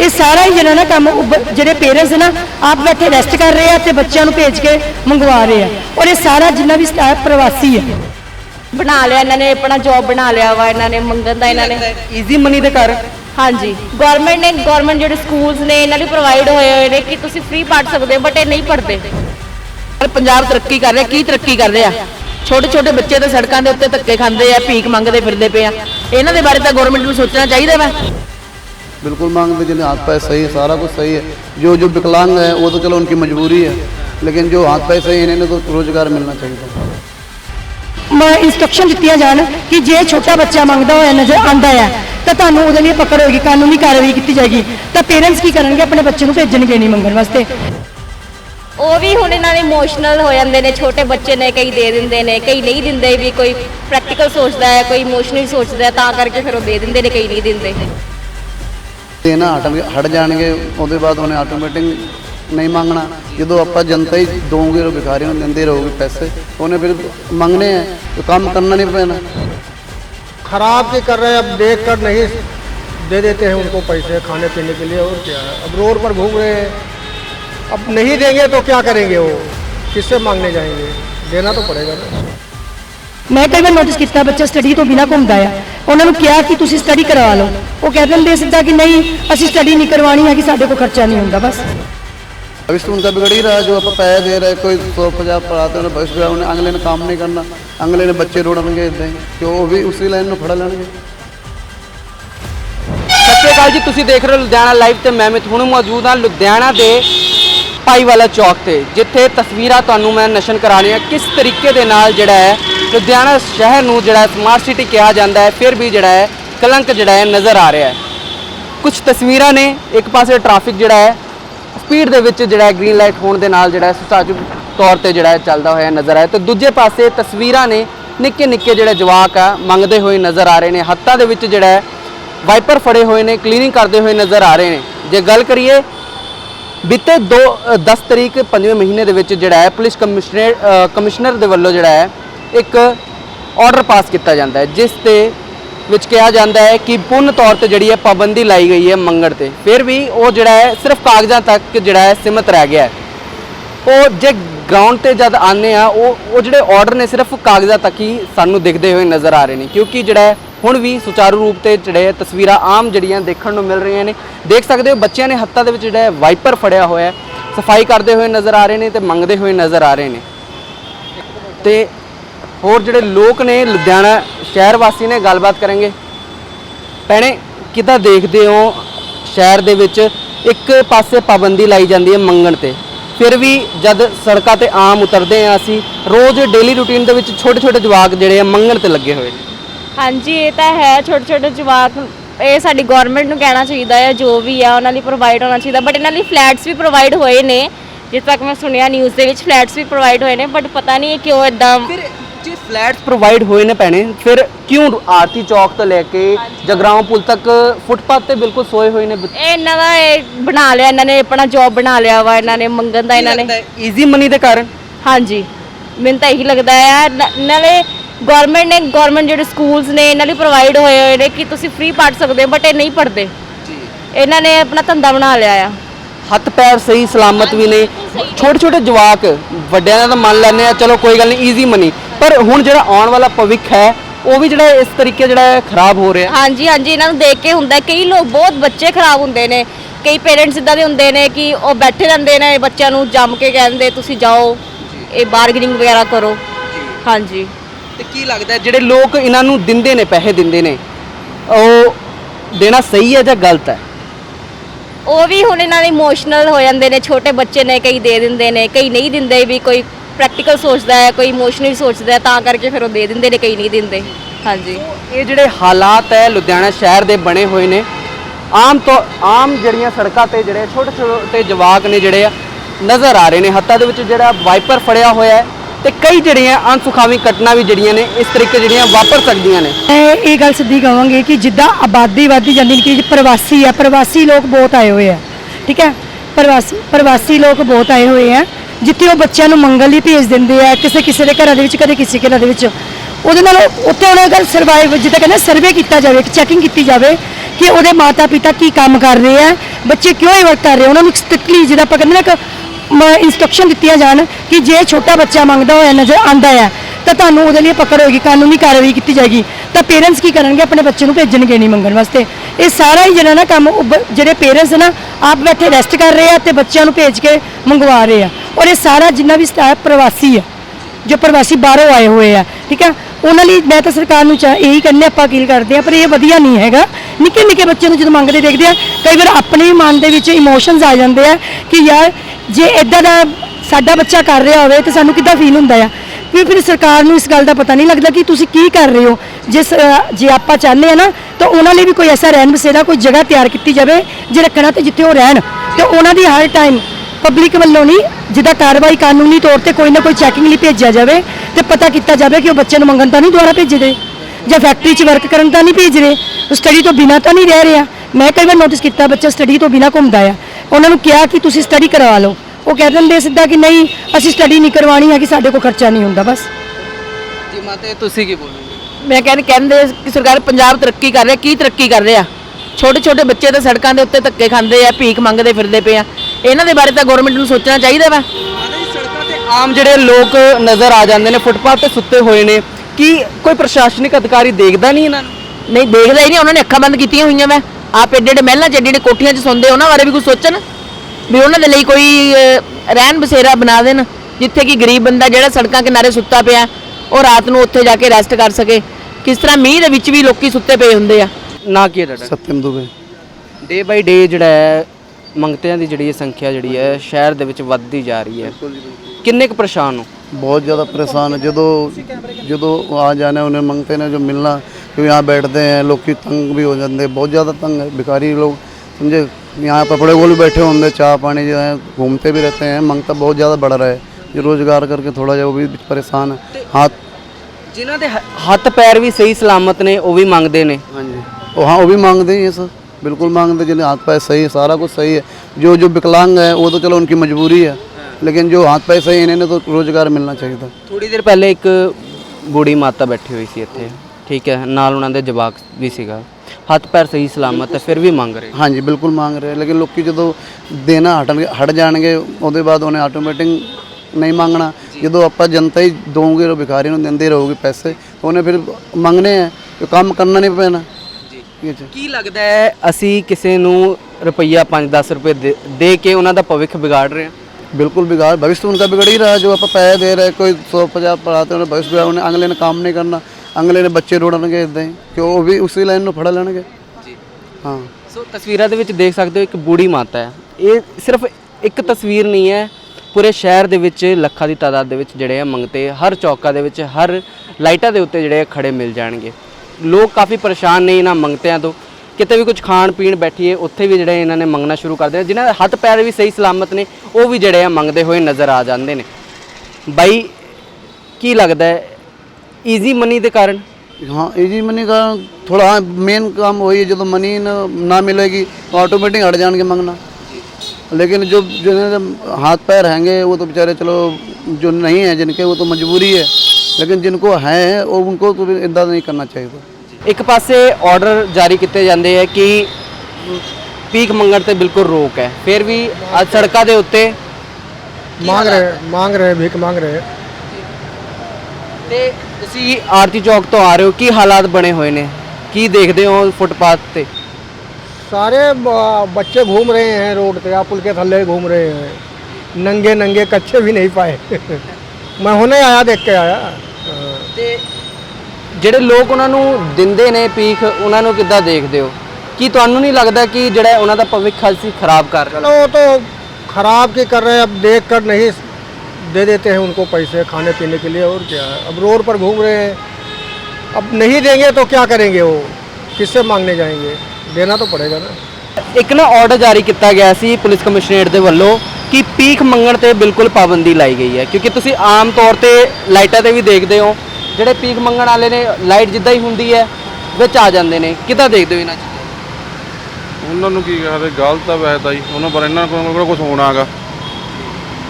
ਇਹ ਸਾਰਾ ਹੀ ਜਿਹੜਾ ਨਾ ਕੰਮ ਜਿਹੜੇ ਪੇਰੈਂਟਸ ਨਾ ਆਪ ਬੈਠੇ ਰੈਸਟ ਕਰ ਰਹੇ ਆ ਤੇ ਬੱਚਿਆਂ ਨੂੰ ਭੇਜ ਕੇ ਮੰਗਵਾ ਰਹੇ ਆ। ਔਰ ਇਹ ਸਾਰਾ ਜਿੰਨਾ ਵੀ ਸਟਾਫ ਪ੍ਰਵਾਸੀ ਹੈ ਬਣਾ ਲਿਆ ਇਹਨਾਂ ਨੇ ਆਪਣਾ ਜੌਬ ਬਣਾ ਲਿਆ ਵਾ ਇਹਨਾਂ ਨੇ ਮੰਗਣ ਦਾ ਇਹਨਾਂ ਨੇ। ਈਜ਼ੀ ਮਨੀ ਦੇ ਕਾਰਨ ਹਾਂਜੀ। ਗਵਰਨਮੈਂਟ ਨੇ ਗਵਰਨਮੈਂਟ ਜਿਹੜੇ ਸਕੂਲਸ ਨੇ ਇਹਨਾਂ ਲਈ ਪ੍ਰੋਵਾਈਡ ਹੋਏ ਹੋਏ ਨੇ ਕਿ ਤੁਸੀਂ ਫ੍ਰੀ ਪੜ੍ਹ ਸਕਦੇ ਹੋ ਬਟ ਇਹ ਨਹੀਂ ਪੜ੍ਹਦੇ। ਪਰ ਪੰਜਾਬ ਤਰੱਕੀ ਕਰ ਰਿਹਾ ਕੀ ਤਰੱਕੀ ਕਰ ਰਿਹਾ? ਛੋਟੇ ਛੋਟੇ ਬੱਚੇ ਤਾਂ ਸੜਕਾਂ ਦੇ ਉੱਤੇ ਧੱਕੇ ਖਾਂਦੇ ਆ ਭੀਖ ਮੰਗਦੇ ਫਿਰਦੇ ਪਏ ਆ। ਇਹਨਾਂ ਦੇ ਬਾਰੇ ਤਾਂ ਗਵਰਨਮੈਂਟ ਨੂੰ ਸੋਚਣਾ ਚਾਹੀਦਾ ਵਾ। बिल्कुल मांगते जिन्हें हाथ पैर सही है सारा कुछ सही है जो जो विकलांग है वो तो चलो उनकी मजबूरी है लेकिन जो हाथ पैर सही है इन्हें तो रोजगार मिलना चाहिए था ਮ ਇਨਸਟਰਕਸ਼ਨ ਦਿੱਤੀਆਂ ਜਾਣ ਕਿ ਜੇ ਛੋਟਾ ਬੱਚਾ ਮੰਗਦਾ ਹੋਇਆ ਨਜ਼ਰ ਆਂਦਾ ਹੈ ਤਾਂ ਤੁਹਾਨੂੰ ਉਹਦੇ ਲਈ ਪਕੜ ਹੋਏਗੀ ਕਾਨੂੰਨੀ ਕਾਰਵਾਈ ਕੀਤੀ ਜਾਏਗੀ ਤਾਂ ਪੇਰੈਂਟਸ ਕੀ ਕਰਨਗੇ ਆਪਣੇ ਬੱਚੇ ਨੂੰ ਭੇਜਣਗੇ ਨਹੀਂ ਮੰਗਣ ਵਾਸਤੇ ਉਹ ਵੀ ਹੁਣ ਇਹਨਾਂ ਨੇ ਇਮੋਸ਼ਨਲ ਹੋ ਜਾਂਦੇ ਨੇ ਛੋਟੇ ਬੱਚੇ ਨੇ ਕਈ ਦੇ ਦਿੰਦੇ ਨੇ ਕਈ ਨਹੀਂ ਦਿੰਦੇ ਵੀ ਕੋਈ ਪ੍ਰੈਕਟੀਕਲ ਸੋਚਦਾ ਹੈ ਕੋਈ ਇਮੋਸ਼ਨਲ ਸੋਚਦਾ ਹੈ ਤਾਂ ਕਰਕੇ ਫਿਰ ਉਹ ਦੇ ਦਿੰਦੇ ਨੇ ਕਈ ਨਹੀਂ ਦਿੰਦੇ ਦੇਣਾ ਹਟ ਹਟ ਜਾਣਗੇ ਉਹਦੇ ਬਾਅਦ ਉਹਨੇ ਆਟੋਮੈਟਿਕ ਨਹੀਂ ਮੰਗਣਾ ਜਦੋਂ ਆਪਾਂ ਜਨਤਾ ਹੀ ਦੋਗੇ ਉਹ ਭਿਖਾਰੀਆਂ ਨੂੰ ਦਿੰਦੇ ਰਹੋਗੇ ਪੈਸੇ ਉਹਨੇ ਫਿਰ ਮੰਗਣੇ ਹੈ तो काम करना नहीं पैना खराब की कर रहे हैं अब देख कर नहीं दे देते हैं उनको पैसे खाने पीने के लिए और क्या है अब रोड पर घूम रहे हैं अब नहीं देंगे तो क्या करेंगे वो किससे मांगने जाएंगे देना तो पड़ेगा ना ਮੈਂ ਕਈ ਵਾਰ ਨੋਟਿਸ ਕੀਤਾ ਬੱਚਾ ਸਟੱਡੀ ਤੋਂ ਬਿਨਾਂ ਘੁੰਮਦਾ ਆ ਉਹਨਾਂ ਨੂੰ ਕਿਹਾ ਕਿ ਤੁਸੀਂ ਸਟੱਡੀ ਕਰਵਾ ਲਓ ਉਹ ਕਹਿ ਦਿੰਦੇ ਸਿੱਧਾ ਕਿ ਨਹੀਂ ਅਸੀਂ ਸਟੱਡੀ ਨਹੀਂ ਕਰਵਾਣੀ ਹੈ ਕਿ ਸਾਡੇ ਕੋਲ ਖਰਚਾ ਨਹੀਂ ਹੁੰਦਾ ਬਸ भविष्य तो उनका बिगड़ ही रहा है जो आप पैसे दे रहे हैं कोई सौ पचास पढ़ाते हैं भविष्य बिगड़ा, उन्हें अगले ने काम नहीं करना अगले ने बच्चे रोड़नगे दें कि वो भी उसी लाइन में खड़ा लेंगे ਸਤਿ ਸ਼੍ਰੀ ਅਕਾਲ ਜੀ ਤੁਸੀਂ ਦੇਖ ਰਹੇ ਹੋ ਲੁਧਿਆਣਾ ਲਾਈਵ ਤੇ ਮੈਂ ਮਿਤ ਹੁਣ ਮੌਜੂਦ ਹਾਂ ਲੁਧਿਆਣਾ ਦੇ ਭਾਈਵਾਲਾ ਚੌਕ ਤੇ, ਜਿੱਥੇ ਤਸਵੀਰਾਂ ਤੁਹਾਨੂੰ ਮੈਂ ਨਸ਼ਨ ਕਰਾਣੀਆਂ ਕਿਸ ਤਰੀਕੇ ਦੇ ਨਾਲ ਜਿਹੜਾ ਹੈ, ਲੁਧਿਆਣਾ ਸ਼ਹਿਰ ਨੂੰ ਜਿਹੜਾ ਸਮਾਰਟ ਸਿਟੀ ਕਿਹਾ ਜਾਂਦਾ ਹੈ, ਫਿਰ ਵੀ ਜਿਹੜਾ ਹੈ ਕਲੰਕ ਜਿਹੜਾ ਹੈ ਨਜ਼ਰ ਆ ਰਿਹਾ ਹੈ। ਕੁਝ ਤਸਵੀਰਾਂ ਨੇ, ਇੱਕ ਪਾਸੇ ਟ੍ਰੈਫਿਕ ਜਿਹੜਾ ਹੈ ਸਪੀਡ ਦੇ ਵਿੱਚ ਜਿਹੜਾ ਹੈ ਗ੍ਰੀਨ ਲਾਈਟ ਹੋਣ ਦੇ ਨਾਲ ਜਿਹੜਾ ਹੈ ਸੁਚਾਰੂ ਤੌਰ ਤੇ ਜਿਹੜਾ ਹੈ ਚੱਲਦਾ ਹੋਇਆ ਨਜ਼ਰ ਆਇਆ ਤੇ ਦੂਜੇ ਪਾਸੇ ਤਸਵੀਰਾਂ ਨੇ ਨਿੱਕੇ ਨਿੱਕੇ ਜਿਹੜੇ ਜਵਾਕ ਆ, ਮੰਗਦੇ ਹੋਏ ਨਜ਼ਰ ਆ ਰਹੇ ਨੇ। ਹੱਥਾਂ ਦੇ ਵਿੱਚ ਜਿਹੜਾ ਵਾਈਪਰ ਫੜੇ ਹੋਏ ਨੇ ਕਲੀਨਿੰਗ ਕਰਦੇ ਹੋਏ ਨਜ਼ਰ ਆ ਰਹੇ ਨੇ। ਜੇ ਗੱਲ ਕਰੀਏ ਬੀਤੇ 2 10 ਤਰੀਕ 5ਵੇਂ ਮਹੀਨੇ ਦੇ ਵਿੱਚ ਜਿਹੜਾ ਹੈ, ਪੁਲਿਸ ਕਮਿਸ਼ਨਰ ਕਮਿਸ਼ਨਰ ਦੇ ਵੱਲੋਂ ਜਿਹੜਾ ਹੈ, ਇੱਕ ਆਰਡਰ ਪਾਸ ਕੀਤਾ ਜਾਂਦਾ ਹੈ, ਜਿਸ ਤੇ ਵਿੱਚ ਕਿਹਾ ਜਾਂਦਾ ਹੈ ਕਿ ਪੂਰਨ ਤੌਰ ਤੇ ਜਿਹੜੀ ਹੈ, ਪਾਬੰਦੀ ਲਾਈ ਗਈ ਹੈ ਮੰਗਣ ਤੇ। ਫਿਰ ਵੀ ਉਹ ਜਿਹੜਾ ਹੈ, ਸਿਰਫ ਕਾਗਜ਼ਾਂ ਤੱਕ ਜਿਹੜਾ ਹੈ, ਸੀਮਤ ਰਹਿ ਗਿਆ ਹੈ। ਉਹ ਜੇ ਗਰਾਊਂਡ ਤੇ ਜਦ ਆਨੇ ਆ ਉਹ ਉਹ ਜਿਹੜੇ ਆਰਡਰ ਨੇ ਸਿਰਫ ਕਾਗਜ਼ਾਂ ਤੱਕ ਹੀ ਸਾਨੂੰ ਦਿਖਦੇ ਹੋਏ ਨਜ਼ਰ ਆ ਰਹੇ ਨੇ, ਕਿਉਂਕਿ ਜਿਹੜਾ ਹੁਣ ਵੀ ਸੁਚਾਰੂ ਰੂਪ ਤੇ ਜਿਹੜੇ ਤਸਵੀਰਾਂ ਆਮ ਜਿਹੜੀਆਂ ਦੇਖਣ ਨੂੰ ਮਿਲ ਰਹੀਆਂ ਨੇ। ਦੇਖ ਸਕਦੇ ਹੋ ਬੱਚਿਆਂ ਨੇ ਹੱਥਾਂ ਦੇ ਵਿੱਚ ਜਿਹੜਾ ਵਾਈਪਰ ਫੜਿਆ ਹੋਇਆ ਹੈ। ਸਫ਼ਾਈ ਕਰਦੇ ਹੋਏ ਨਜ਼ਰ ਆ ਰਹੇ ਨੇ ਤੇ ਮੰਗਦੇ ਹੋਏ ਨਜ਼ਰ ਆ ਰਹੇ ਨੇ। ਤੇ ਹੋਰ ਜਿਹੜੇ ਲੋਕ ਨੇ ਲੁਧਿਆਣਾ ਸ਼ਹਿਰ ਵਾਸੀ ਨੇ ਗੱਲਬਾਤ ਕਰਾਂਗੇ। ਭੈਣੇ, ਕਿੱਦਾਂ ਦੇਖਦੇ ਹੋ ਸ਼ਹਿਰ ਦੇ ਵਿੱਚ ਇੱਕ ਪਾਸੇ ਪਾਬੰਦੀ ਲਾਈ ਜਾਂਦੀ ਹੈ ਮੰਗਣ ਤੇ, ਫਿਰ ਵੀ ਜਦ ਸੜਕਾਂ ਤੇ ਆਮ ਉਤਰਦੇ ਆ ਅਸੀਂ, ਰੋਜ਼ ਡੇਲੀ ਰੂਟੀਨ ਦੇ ਵਿੱਚ ਛੋਟੇ ਛੋਟੇ ਜਵਾਕ ਜਿਹੜੇ ਆ ਮੰਗਣ ਤੇ ਲੱਗੇ ਹੋਏ ਨੇ। ਹਾਂਜੀ ਇਹ ਤਾਂ ਹੈ ਛੋਟੇ ਛੋਟੇ ਜਵਾਕ ਇਹ ਸਾਡੀ ਗਵਰਨਮੈਂਟ ਨੂੰ ਕਹਿਣਾ ਚਾਹੀਦਾ ਹੈ ਜੋ ਵੀ ਆ ਉਹਨਾਂ ਲਈ ਪ੍ਰੋਵਾਈਡ ਹੋਣਾ ਚਾਹੀਦਾ ਬਟ ਇਹਨਾਂ ਲਈ ਫਲੈਟਸ ਵੀ ਪ੍ਰੋਵਾਈਡ ਹੋਏ ਨੇ ਜਿਸ ਤੱਕ ਮੈਂ ਸੁਣਿਆ ਨਿਊਜ਼ ਦੇ ਵਿੱਚ ਫਲੈਟਸ ਵੀ ਪ੍ਰੋਵਾਈਡ ਹੋਏ ਨੇ ਬਟ ਪਤਾ ਨਹੀਂ ਇਹ ਕਿਉਂ ਇਦਾਂ ਫਿਰ ਜੇ ਫਲੈਟਸ ਪ੍ਰੋਵਾਈਡ ਹੋਏ ਨੇ ਭੈਣੇ ਫਿਰ ਕਿਉਂ ਆਰਤੀ ਚੌਕ ਤੋਂ ਲੈ ਕੇ ਜਗਰਾਉਂ ਪੁਲ ਤੱਕ ਫੁੱਟਪਾਥ ਤੇ ਬਿਲਕੁਲ ਸੋਏ ਹੋਏ ਨੇ ਬੱਚੇ? ਇਹ ਇਹਨਾਂ ਦਾ ਇਹ ਬਣਾ ਲਿਆ ਇਹਨਾਂ ਨੇ ਆਪਣਾ ਜੌਬ ਬਣਾ ਲਿਆ ਵਾ ਇਹਨਾਂ ਨੇ ਮੰਗਣ ਦਾ ਇਹਨਾਂ ਨੇ। ਈਜ਼ੀ ਮਨੀ ਦੇ ਕਾਰਨ? ਹਾਂਜੀ ਮੈਨੂੰ ਤਾਂ ਇਹੀ ਲੱਗਦਾ ਹੈ ਨ- ਨਾਲੇ ਗਵਰਨਮੈਂਟ ਨੇ ਗਵਰਨਮੈਂਟ ਜਿਹੜੇ ਸਕੂਲਸ ਨੇ ਇਹਨਾਂ ਲਈ ਪ੍ਰੋਵਾਈਡ ਹੋਏ ਹੋਏ ਨੇ ਕਿ ਤੁਸੀਂ ਫ੍ਰੀ ਪੜ੍ਹ ਸਕਦੇ ਹੋ ਬਟ ਇਹ ਨਹੀਂ ਪੜ੍ਹਦੇ। ਇਹਨਾਂ ਨੇ ਆਪਣਾ ਧੰਦਾ ਬਣਾ ਲਿਆ ਆ। ਹੱਥ ਪੈਰ ਸਹੀ ਸਲਾਮਤ ਵੀ ਨੇ। ਛੋਟੇ ਛੋਟੇ ਜਵਾਕ ਵੱਡਿਆਂ ਦਾ ਤਾਂ ਮੰਨ ਲੈਂਦੇ ਆ ਚਲੋ ਕੋਈ ਗੱਲ ਨਹੀਂ ਈਜ਼ੀ ਮਨੀ ਪਰ ਹੁਣ ਜਿਹੜਾ ਆਉਣ ਵਾਲਾ ਭਵਿੱਖ ਹੈ ਉਹ ਵੀ ਜਿਹੜਾ ਇਸ ਤਰੀਕੇ ਜਿਹੜਾ ਖਰਾਬ ਹੋ ਰਿਹਾ। ਹਾਂਜੀ ਹਾਂਜੀ ਇਹਨਾਂ ਨੂੰ ਦੇਖ ਕੇ ਹੁੰਦਾ ਕਈ ਲੋਕ ਬਹੁਤ ਬੱਚੇ ਖਰਾਬ ਹੁੰਦੇ ਨੇ। ਕਈ ਪੇਰੈਂਟਸ ਇਦਾਂ ਦੇ ਹੁੰਦੇ ਨੇ ਕਿ ਉਹ ਬੈਠੇ ਰਹਿੰਦੇ ਨੇ ਬੱਚਿਆਂ ਨੂੰ ਜੰਮ ਕੇ ਕਹਿੰਦੇ ਤੁਸੀਂ ਜਾਓ ਇਹ ਬਾਰਗੇਨਿੰਗ ਵਗੈਰਾ ਕਰੋ। ਹਾਂਜੀ। ਤੇ ਕੀ ਲੱਗਦਾ ਹੈ ਜਿਹੜੇ ਲੋਕ ਇਹਨਾਂ ਨੂੰ ਦਿੰਦੇ ਨੇ ਪੈਸੇ ਦਿੰਦੇ ਨੇ ਉਹ ਦੇਣਾ ਸਹੀ ਹੈ ਜਾਂ ਗਲਤ ਹੈ? ਉਹ ਵੀ ਹੁਣ ਇਹਨਾਂ ਦੇ ਇਮੋਸ਼ਨਲ ਹੋ ਜਾਂਦੇ ਨੇ ਛੋਟੇ ਬੱਚੇ ਨੇ ਕਈ ਦੇ ਦਿੰਦੇ ਨੇ ਕਈ ਨਹੀਂ ਦਿੰਦੇ ਵੀ ਕੋਈ ਪ੍ਰੈਕਟੀਕਲ ਸੋਚਦਾ ਹੈ ਕੋਈ ਇਮੋਸ਼ਨਲ ਸੋਚਦਾ ਹੈ ਤਾਂ ਕਰਕੇ ਫਿਰ ਉਹ ਦੇ ਦਿੰਦੇ ਨੇ ਕਈ ਨਹੀਂ ਦਿੰਦੇ। ਹਾਂਜੀ। ਇਹ ਜਿਹੜੇ ਹਾਲਾਤ ਹੈ ਲੁਧਿਆਣਾ ਸ਼ਹਿਰ ਦੇ ਬਣੇ ਹੋਏ ਨੇ ਆਮ ਤੋਂ ਆਮ ਜਿਹੜੀਆਂ ਸੜਕਾਂ ਤੇ ਜਿਹੜੇ ਛੋਟੇ ਛੋਟੇ ਜਵਾਕ ਨੇ ਜਿਹੜੇ ਆ ਨਜ਼ਰ ਆ ਰਹੇ ਨੇ। ਹੱਥਾਂ ਦੇ ਵਿੱਚ ਜਿਹੜਾ ਵਾਈਪਰ ਫੜਿਆ ਹੋਇਆ ਹੈ ਤੇ ਕਈ ਜਿਹੜੀਆਂ ਅਣਸੁਖਾਵੀ ਘਟਨਾ ਵੀ ਜਿਹੜੀਆਂ ਨੇ ਇਸ ਤਰੀਕੇ ਜਿਹੜੀਆਂ ਵਾਪਰ ਸਕਦੀਆਂ ਨੇ। ਮੈਂ ਇਹ ਗੱਲ ਸਿੱਧੀ ਕਹਾਂਗੇ ਕਿ ਜਿੱਦਾਂ ਆਬਾਦੀ ਵਧਦੀ ਜਾਂਦੀ ਕਿ ਪ੍ਰਵਾਸੀ ਆ ਪ੍ਰਵਾਸੀ ਲੋਕ ਬਹੁਤ ਆਏ ਹੋਏ ਆ ਠੀਕ ਹੈ? ਪ੍ਰਵਾਸੀ ਪ੍ਰਵਾਸੀ ਲੋਕ ਬਹੁਤ ਆਏ ਹੋਏ ਆ ਜਿੱਥੇ ਉਹ ਬੱਚਿਆਂ ਨੂੰ ਮੰਗਲ ਲਈ ਭੇਜ ਦਿੰਦੇ ਆ ਕਿਸੇ ਕਿਸੇ ਦੇ ਘਰਾਂ ਦੇ ਵਿੱਚ ਕਦੇ ਕਿਸੇ ਘਰਾਂ ਦੇ ਵਿੱਚ। ਉਹਦੇ ਨਾਲ ਉੱਥੇ ਉਹਨਾਂ ਅਗਰ ਸਰਵਾਈਵ ਜਿੱਦਾਂ ਕਹਿੰਦੇ ਸਰਵੇ ਕੀਤਾ ਜਾਵੇ ਇੱਕ ਚੈਕਿੰਗ ਕੀਤੀ ਜਾਵੇ ਕਿ ਉਹਦੇ ਮਾਤਾ ਪਿਤਾ ਕੀ ਕੰਮ ਕਰ ਰਹੇ ਆ ਬੱਚੇ ਕਿਉਂ ਇਹ ਵਰਕ ਕਰ ਰਹੇ ਆ, ਉਹਨਾਂ ਨੂੰ ਸਟ੍ਰਿਕਟਲੀ ਜਿਹਦਾ ਆਪਾਂ ਕਹਿੰਦੇ ਨਾ ਕਿ ਇਨਸਟਰਕਸ਼ਨ ਦਿੱਤੀਆਂ ਜਾਣ ਕਿ ਜੇ ਛੋਟਾ ਬੱਚਾ ਮੰਗਦਾ ਹੋਇਆ ਨਜ਼ਰ ਆਂਦਾ ਹੈ, ਤਾਂ ਤੁਹਾਨੂੰ ਉਹਦੇ ਲਈ ਪਕੜ ਹੋਏਗੀ, ਕਾਨੂੰਨੀ ਕਾਰਵਾਈ ਕੀਤੀ ਜਾਏਗੀ। ਤਾਂ ਪੇਰੈਂਟਸ ਕੀ ਕਰਨਗੇ? ਆਪਣੇ ਬੱਚੇ ਨੂੰ ਭੇਜਣਗੇ ਨਹੀਂ ਮੰਗਣ ਵਾਸਤੇ। ਇਹ ਸਾਰਾ ਹੀ ਜਿਹੜਾ ਨਾ ਕੰਮ ਉਹ ਬ- ਜਿਹੜੇ ਪੇਰੈਂਟਸ ਨਾ ਆਪ ਬੈਠੇ ਰੈਸਟ ਕਰ ਰਹੇ ਆ ਤੇ ਬੱਚਿਆਂ ਨੂੰ ਭੇਜ ਕੇ ਮੰਗਵਾ ਰਹੇ ਆ। ਔਰ ਇਹ ਸਾਰਾ ਜਿੰਨਾ ਵੀ ਸਟਾਫ ਪ੍ਰਵਾਸੀ ਆ, ਜੋ ਪ੍ਰਵਾਸੀ ਬਾਹਰੋਂ ਆਏ ਹੋਏ ਆ, ਠੀਕ ਆ? ਉਹਨਾਂ ਲਈ ਮੈਂ ਤਾਂ ਸਰਕਾਰ ਨੂੰ ਚਾਹ ਇਹੀ ਕਹਿੰਦੇ ਆਪਾਂ ਅਪੀਲ ਕਰਦੇ ਆ ਪਰ ਇਹ ਵਧੀਆ ਨਹੀਂ ਹੈਗਾ। ਨਿੱਕੇ ਨਿੱਕੇ ਬੱਚੇ ਨੂੰ ਜਦੋਂ ਮੰਗਦੇ ਦੇਖਦੇ ਆ ਕਈ ਵਾਰ ਆਪਣੇ ਵੀ ਮਨ ਦੇ ਵਿੱਚ ਇਮੋਸ਼ਨਸ ਆ ਜਾਂਦੇ ਆ ਕਿ ਯਾਰ, ਜੇ ਇਦਾਂ ਦਾ ਸਾਡਾ ਬੱਚਾ ਕਰ ਰਿਹਾ ਹੋਵੇ ਤੇ ਸਾਨੂੰ ਕਿੱਦਾਂ ਫੀਲ ਹੁੰਦਾ ਆ? ਵੀ ਫਿਰ ਸਰਕਾਰ ਨੂੰ ਇਸ ਗੱਲ ਦਾ ਪਤਾ ਨਹੀਂ ਲੱਗਦਾ ਕਿ ਤੁਸੀਂ ਕੀ ਕਰ ਰਹੇ ਹੋ? ਜੇ ਸ- ਜੇ ਆਪਾਂ ਚਾਹੁੰਦੇ ਆ ਨਾ, ਤਾਂ ਉਹਨਾਂ ਲਈ ਵੀ ਕੋਈ ਐਸਾ ਰਹਿਣ ਬਸੇਰਾ ਕੋਈ ਜਗ੍ਹਾ ਤਿਆਰ ਕੀਤੀ ਜਾਵੇ, ਜੇ ਰੱਖਣਾ ਤੇ ਜਿੱਥੇ ਉਹ ਰਹਿਣ। ਤੇ ਉਹਨਾਂ ਦੀ ਹਰ ਟਾਈਮ ਪਬਲਿਕ ਵੱਲੋਂ ਨਹੀਂ ਜਿੱਦਾਂ ਕਾਰਵਾਈ ਕਾਨੂੰਨੀ ਤੌਰ ਤੇ ਕੋਈ ਨਾ ਕੋਈ ਚੈਕਿੰਗ ਲਈ ਭੇਜਿਆ ਜਾਵੇ ਤੇ ਪਤਾ ਕੀਤਾ ਜਾਵੇ ਕਿ ਉਹ ਬੱਚੇ ਨੂੰ ਮੰਗਣ ਤਾਂ ਨਹੀਂ ਦੁਆਰਾ ਭੇਜਦੇ ਜਾਂ ਫੈਕਟਰੀ 'ਚ ਵਰਕ ਕਰਨ ਤਾਂ ਨਹੀਂ ਭੇਜ ਰਹੇ ਉਹ ਸਟੱਡੀ ਤੋਂ ਬਿਨਾਂ ਤਾਂ ਨਹੀਂ ਰਹਿ ਰਿਹਾ ਮੈਂ ਕਈ ਵਾਰ ਨੋਟਿਸ ਕੀਤਾ ਬੱਚਾ ਸਟੱਡੀ ਤੋਂ ਬਿਨਾਂ ਘੁੰਮਦਾ ਆ। ਉਹਨਾਂ ਨੂੰ ਕਿਹਾ ਕਿ ਤੁਸੀਂ ਸਟੱਡੀ ਕਰਵਾ ਲਓ। ਉਹ ਕਹਿ ਦਿੰਦੇ ਸਿੱਧਾ ਕਿ ਨਹੀਂ ਅਸੀਂ ਸਟੱਡੀ ਨਹੀਂ ਕਰਵਾਣੀ ਹੈ ਕਿ ਸਾਡੇ ਕੋਲ ਖਰਚਾ ਨਹੀਂ ਹੁੰਦਾ ਬਸ। ਜੀ ਮਾਤੇ ਤੁਸੀਂ ਕੀ ਬੋਲੋਗੇ ਮੈਂ ਕਹਿੰਦੇ ਕਹਿੰਦੇ ਕਿ ਸਰਕਾਰ ਪੰਜਾਬ ਤਰੱਕੀ ਕਰ ਰਿਹਾ ਕੀ ਤਰੱਕੀ ਕਰ ਰਿਹਾ ਛੋਟੇ ਛੋਟੇ ਬੱਚੇ ਤਾਂ ਸੜਕਾਂ ਦੇ ਉੱਤੇ ਧੱਕੇ ਖਾਂਦੇ ਆ ਭੀਖ ਮੰਗਦੇ ਫਿਰਦੇ ਪਏ ਆ। ਇਹਨਾਂ ਦੇ ਬਾਰੇ ਤਾਂ ਗਵਰਨਮੈਂਟ ਨੂੰ ਸੋਚਣਾ ਚਾਹੀਦਾ ਵਾ। ਆਮ ਜਿਹੜੇ ਲੋਕ ਨਜ਼ਰ ਆ ਜਾਂਦੇ ਨੇ ਫੁੱਟਪਾਥ ਤੇ ਸੁੱਤੇ ਹੋਏ ਨੇ ਕੀ ਕੋਈ ਪ੍ਰਸ਼ਾਸਨਿਕ ਅਧਿਕਾਰੀ ਦੇਖਦਾ ਨਹੀਂ ਇਹਨਾਂ ਨੂੰ? ਨਹੀਂ ਦੇਖਦਾ ਹੀ ਨਹੀਂ ਉਹਨਾਂ ਨੇ ਅੱਖਾਂ ਬੰਦ ਕੀਤੀਆਂ ਹੋਈਆਂ ਵਾ। ਆਪ ਏਡੇ ਏਡੇ ਮਹਿਲਾਂ ਚ ਏਡੇ ਕੋਠੀਆਂ ਚ ਸੌਂਦੇ ਉਹਨਾਂ ਬਾਰੇ ਵੀ ਕੁਝ ਸੋਚਣ ਵੀ ਉਹਨਾਂ ਦੇ ਲਈ ਕੋਈ ਰਹਿਣ ਬਸੇਰਾ ਬਣਾ ਦੇਣ ਜਿੱਥੇ ਕਿ ਗਰੀਬ ਬੰਦਾ ਜਿਹੜਾ ਸੜਕਾਂ ਕਿਨਾਰੇ ਸੁੱਤਾ ਪਿਆ ਉਹ ਰਾਤ ਨੂੰ ਉੱਥੇ ਜਾ ਕੇ ਰੈਸਟ ਕਰ ਸਕੇ। ਕਿਸ ਤਰ੍ਹਾਂ ਮੀਂਹ ਦੇ ਵਿੱਚ ਵੀ ਲੋਕੀ ਸੁੱਤੇ ਪਏ ਹੁੰਦੇ ਆ। ਨਾ ਕੀ ਤੁਹਾਡਾ? ਸਤਿਮ ਦੁਬੇ ਡੇ ਬਾਈ ਡੇ ਜਿਹੜਾ ਹੈ ਮੰਗਤਿਆਂ ਦੀ ਜਿਹੜੀ ਸੰਖਿਆ ਜਿਹੜੀ ਹੈ ਸ਼ਹਿਰ ਦੇ ਵਿੱਚ ਵੱਧਦੀ ਜਾ ਰਹੀ ਹੈ ਕਿੰਨੇ ਕੁ ਪਰੇਸ਼ਾਨ ਹੋ बहुत ज़्यादा परेशान है जो जो आ जाने उन्हें मांगते हैं जो मिलना कि यहाँ बैठते हैं लोग की तंग भी हो जाते हैं बहुत ज़्यादा तंग है भिखारी लोग समझे यहाँ पपड़े गोल भी बैठे होंगे चाय पानी जो है घूमते भी रहते हैं मांगता बहुत ज़्यादा बढ़ रहा है जो रोज़गार करके थोड़ा जो वो भी परेशान है हाथ ਜਿਨ੍ਹਾਂ ਦੇ ਹ- ਹੱਥ ਪੈਰ ਵੀ ਸਹੀ ਸਲਾਮਤ ਨੇ ਉਹ ਵੀ ਮੰਗਦੇ ਨੇ हाँ जी वो हाँ वो भी मांगते ही हैं सर बिल्कुल मांगते जिन्हें हाथ पैर सही है सारा कुछ सही है जो जो विकलांग है वो तो चलो उनकी मजबूरी है लेकिन जो हाथ पैर सही है इन्हें तो रोज़गार मिलना चाहिए था ਥੋੜੀ ਦੇਰ ਪਹਿਲੇ ਇੱਕ ਬੂੜੀ ਮਾਤਾ ਬੈਠੀ ਹੋਈ ਸੀ ਇੱਥੇ ਠੀਕ ਹੈ ਨਾਲ ਉਹਨਾਂ ਦੇ ਜਵਾਕ ਵੀ ਸੀਗਾ ਹੱਥ ਪੈਰ ਸਹੀ ਸਲਾਮਤ ਹੈ ਫਿਰ ਵੀ ਮੰਗ ਰਹੇ हाँ जी बिल्कुल मांग रहे हैं लेकिन लोग की जो देना हटन हट जाएंगे ਉਹਦੇ ਬਾਅਦ ਉਹਨੇ ਆਟੋਮੈਟਿਕ ਨਹੀਂ ਮੰਗਣਾ ਜਦੋਂ ਆਪਾਂ ਜਨਤਾ ਹੀ ਦੋਗੇ ਰੋ ਭਿਖਾਰੀ ਨੂੰ ਦਿੰਦੇ ਰਹੋਗੇ ਪੈਸੇ ਤਾਂ ਉਹਨੇ ਫਿਰ ਮੰਗਨੇ ਹੈ ਕਿ ਕੰਮ ਕਰਨਾ ਨਹੀਂ ਪੈਣਾ ਜੀ ਠੀਕ ਹੈ ਕੀ ਲੱਗਦਾ ਹੈ ਅਸੀਂ ਕਿਸੇ ਨੂੰ ਰੁਪਈਆ 5-10 ਰੁਪਏ ਦੇ- ਦੇ ਕੇ ਉਹਨਾਂ ਦਾ ਭਵਿੱਖ ਵਿਗਾੜ ਰਹੇ ਹਾਂ बिल्कुल बिगाड़ भविष्य तो उनका बिगड़ ही रहा है जो आप पैसे दे रहे हैं कोई सौ पचास पढ़ाते हैं भविष्य बिगाड़ उन्हें अगले ने काम नहीं करना अगले ने बच्चे रोड़नगे इदाਂ ਹੀ ਕਿ ਉਹ ਵੀ ਉਸੇ ਲਾਈਨ ਨੂੰ ਫੜ ਲੈਣਗੇ ਜੀ ਹਾਂ ਸੋ ਤਸਵੀਰਾਂ ਦੇ ਵਿੱਚ ਦੇਖ ਸਕਦੇ ਹੋ ਇੱਕ ਬੂੜੀ ਮਾਤਾ ਹੈ ਇਹ ਸਿਰਫ ਇੱਕ ਤਸਵੀਰ ਨਹੀਂ ਹੈ ਪੂਰੇ ਸ਼ਹਿਰ ਦੇ ਵਿੱਚ ਲੱਖਾਂ ਦੀ ਤਾਦਾਦ ਦੇ ਵਿੱਚ ਜਿਹੜੇ ਆ ਮੰਗਤੇ ਹਰ ਚੌਕਾਂ ਦੇ ਵਿੱਚ ਹਰ ਲਾਈਟਾਂ ਦੇ ਉੱਤੇ ਜਿਹੜੇ ਆ ਖੜੇ ਮਿਲ ਜਾਣਗੇ ਲੋਕ ਕਾਫੀ ਪਰੇਸ਼ਾਨ ਨੇ ਇਹਨਾਂ ਮੰਗਤਿਆਂ ਤੋਂ ਕਿਤੇ ਵੀ ਕੁਝ ਖਾਣ ਪੀਣ ਬੈਠੀਏ ਉੱਥੇ ਵੀ ਜਿਹੜੇ ਇਹਨਾਂ ਨੇ ਮੰਗਣਾ ਸ਼ੁਰੂ ਕਰ ਦੇਣਾ ਜਿਨ੍ਹਾਂ ਦੇ ਹੱਥ ਪੈਰ ਵੀ ਸਹੀ ਸਲਾਮਤ ਨੇ ਉਹ ਵੀ ਜਿਹੜੇ ਆ ਮੰਗਦੇ ਹੋਏ ਨਜ਼ਰ ਆ ਜਾਂਦੇ ਨੇ ਬਾਈ ਕੀ ਲੱਗਦਾ ਹੈ ਈਜ਼ੀ ਮਨੀ ਦੇ ਕਾਰਨ हाँ इजी मनी का थोड़ा हाँ मेन काम वही है जो मनी न, ना मिलेगी तो ऑटोमेटिक हट जाएंगे मांगना लेकिन जो जिन्हें हाथ पैर रहेंगे वो तो बेचारे चलो जो नहीं है जिनके वो तो मजबूरी है लेकिन जिनको है वो उनको तो इदा नहीं करना चाहिए था ਇੱਕ ਪਾਸੇ ਆਰਡਰ ਜਾਰੀ ਕੀਤੇ ਜਾਂਦੇ ਹੈ ਕਿ ਪੀਕ ਮੰਗਣ ਤੇ ਬਿਲਕੁਲ ਰੋਕ ਹੈ ਫਿਰ ਵੀ ਅੱਜ ਸੜਕਾਂ ਦੇ ਉੱਤੇ मांग रहे हैं मांग रहे हैं भीख मांग रहे हैं ਤੇ ਤੁਸੀਂ ਆਰਤੀ ਚੌਕ ਤੋਂ ਆ ਰਹੇ ਹੋ ਕੀ ਹਾਲਾਤ ਬਣੇ ਹੋਏ ਨੇ ਕੀ ਦੇਖਦੇ ਹੋ ਫੁੱਟਪਾਥ ਤੇ सारे ब- बच्चे घूम रहे हैं रोड पे या पुल के थल्ले घूम रहे हैं नंगे नंगे कच्चे भी नहीं पाए मैं होने आया देख के आया हाँ। ਤੇ ਜਿਹੜੇ ਲੋਕ ਉਹਨਾਂ ਨੂੰ ਦਿੰਦੇ ਨੇ ਪੀਖ ਉਹਨਾਂ ਨੂੰ ਕਿੱਦਾਂ ਦੇਖਦੇ ਹੋ ਕੀ ਤੁਹਾਨੂੰ ਨਹੀਂ ਲੱਗਦਾ ਕਿ ਜਿਹੜਾ ਉਹਨਾਂ ਦਾ ਭਵਿੱਖ ਅਸੀਂ ਖਰਾਬ ਕਰ ਰਹੇ चलो वो तो खराब की कर रहे हैं अब देख कर नहीं दे देते हैं उनको पैसे खाने पीने के लिए और क्या है अब रोड पर घूम रहे हैं अब नहीं देंगे तो क्या करेंगे वो किससे मांगने जाएंगे देना तो पड़ेगा ना ਇੱਕ ਨਾ ਆਰਡਰ ਜਾਰੀ ਕੀਤਾ ਗਿਆ ਸੀ ਪੁਲਿਸ ਕਮਿਸ਼ਨਰੇਟ ਦੇ ਵੱਲੋਂ ਕਿ ਪੀਖ ਮੰਗਣ ਤੇ ਬਿਲਕੁਲ ਪਾਬੰਦੀ ਲਾਈ ਗਈ ਹੈ ਕਿਉਂਕਿ ਤੁਸੀਂ ਆਮ ਤੌਰ ਤੇ ਲਾਈਟਾਂ ਤੇ ਵੀ ਦੇਖਦੇ ਹੋ ਜਿਹੜੇ ਪੀਖ ਮੰਗਣ ਵਾਲੇ ਨੇ ਲਾਈਟ ਜਿੱਦਾਂ ਹੀ ਹੁੰਦੀ ਹੈ ਵਿੱਚ ਆ ਜਾਂਦੇ ਨੇ। ਕਿੱਦਾਂ ਦੇਖਦੇ ਹੋ ਇਹਨਾਂ ਚੀਜ਼ਾਂ ਉਹਨਾਂ ਨੂੰ ਕੀ ਕਹਦੇ ਗਲਤ ਆ ਵੈਸੇ ਤਾਂ ਜੀ ਉਹਨਾਂ ਪਰ ਇਹਨਾਂ ਕੋਲ ਕੁਝ ਹੋਣਾਗਾ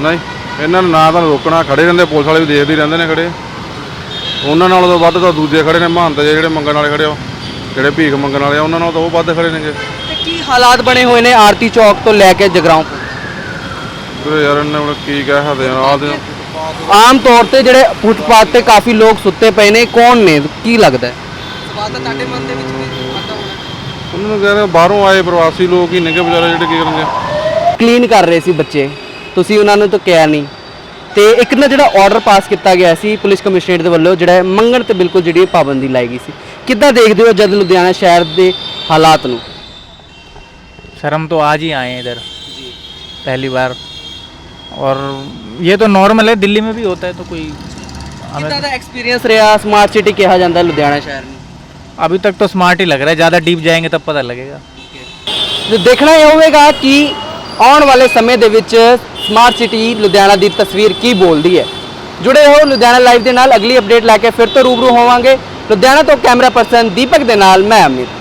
ਨਹੀਂ ਇਹਨਾਂ ਨੂੰ ਨਾ ਤਾਂ ਰੋਕਣਾ ਖੜੇ ਰਹਿੰਦੇ ਪੁਲਿਸ ਵਾਲੇ ਵੀ ਦੇਖਦੇ ਹੀ ਰਹਿੰਦੇ ਨੇ ਖੜੇ। ਉਹਨਾਂ ਨਾਲੋਂ ਤਾਂ ਵੱਧ ਤਾਂ ਦੂਜੇ ਖੜੇ ਨੇ ਮਹੰਤ ਜਿਹੇ ਜਿਹੜੇ ਮੰਗਣ ਵਾਲੇ ਖੜੇ ਆ ਜਿਹੜੇ ਭੀਖ ਮੰਗਣ ਵਾਲੇ ਆ ਉਹਨਾਂ ਨਾਲੋਂ ਤਾਂ ਉਹ ਵੱਧ ਖੜੇ ਨੇਗੇ। ਤੇ ਕੀ ਹਾਲਾਤ ਬਣੇ ਹੋਏ ਨੇ ਆਰਤੀ ਚੌਕ ਤੋਂ ਲੈ ਕੇ ਜਗਰਾਉਂ? ਵੀਰੇ ਯਾਰ ਇਹਨਾਂ ਹੁਣ ਕੀ ਕਹਿ ਸਕਦੇ ਆ ਆਹ ਦੇ ਆਮ ਤੌਰ ਤੇ ਜਿਹੜੇ ਫੁੱਟਪਾਥ ਤੇ ਕਾਫੀ ਲੋਕ ਸੁੱਤੇ ਪਏ ਨੇ ਕੌਣ ਨੇ ਕੀ ਲੱਗਦਾ ਹੈ ਸਵਾਲ ਤਾਂ ਤੁਹਾਡੇ ਮਨ ਦੇ ਵਿੱਚ ਵੀ ਆਉਂਦਾ ਹੋਣਾ ਉਹਨਾਂ ਨੂੰ ਕਹਿੰਦੇ ਬਾਹਰੋਂ ਆਏ ਪ੍ਰਵਾਸੀ ਲੋਕ ਹੀ ਨੇਗੇ ਵਿਚਾਰੇ ਜਿਹੜੇ ਕੀ ਕਰਨਗੇ ਕਲੀਨ ਕਰ ਰਹੇ ਸੀ ਬੱਚੇ ਤੁਸੀਂ ਉਹਨਾਂ ਨੂੰ ਤਾਂ ਕਿਹਾ ਨਹੀਂ ਤੇ ਇੱਕ ਨਾ ਜਿਹੜਾ ਆਰਡਰ ਪਾਸ ਕੀਤਾ ਗਿਆ ਸੀ ਪੁਲਿਸ ਕਮਿਸ਼ਨਰੇਟ ਦੇ ਵੱਲੋਂ ਜਿਹੜਾ ਮੰਗਣ ਤੇ ਬਿਲਕੁਲ ਜਿਹੜੀ ਇਹ ਪਾਬੰਦੀ ਲਾਈ ਗਈ ਸੀ ਕਿੱਦਾਂ ਦੇਖਦੇ ਹੋ ਜਦ ਲੁਧਿਆਣਾ ਸ਼ਹਿਰ ਦੇ ਹਾਲਾਤ ਨੂੰ सर हम तो आज ही आए हैं इधर पहली बार और ये तो नॉर्मल है दिल्ली में भी होता है तो कोई हमें ਕਿੱਦਾਂ ਦਾ ਐਕਸਪੀਰੀਅੰਸ ਰਿਹਾ ਸਮਾਰਟ ਸਿਟੀ ਕਿਹਾ ਜਾਂਦਾ ਲੁਧਿਆਣਾ ਸ਼ਹਿਰ ਨੂੰ अभी तक तो स्मार्ट ही लग रहा है ज़्यादा डीप जाएंगे तब पता लगेगा ਤੇ ਦੇਖਣਾ ਇਹ ਹੋਵੇਗਾ ਕਿ ਆਉਣ ਵਾਲੇ ਸਮੇਂ ਦੇ ਵਿੱਚ ਸਮਾਰਟ ਸਿਟੀ ਲੁਧਿਆਣਾ ਦੀ ਤਸਵੀਰ ਕੀ ਬੋਲਦੀ ਹੈ ਜੁੜੇ ਹੋ ਲੁਧਿਆਣਾ ਲਾਈਵ ਦੇ ਨਾਲ ਅਗਲੀ ਅਪਡੇਟ ਲੈ ਕੇ ਫਿਰ ਤੋਂ ਰੂਬਰੂ ਹੋਵਾਂਗੇ ਲੁਧਿਆਣਾ ਤੋਂ ਕੈਮਰਾ ਪਰਸਨ ਦੀਪਕ ਦੇ ਨਾਲ ਮੈਂ ਅਮਿਤ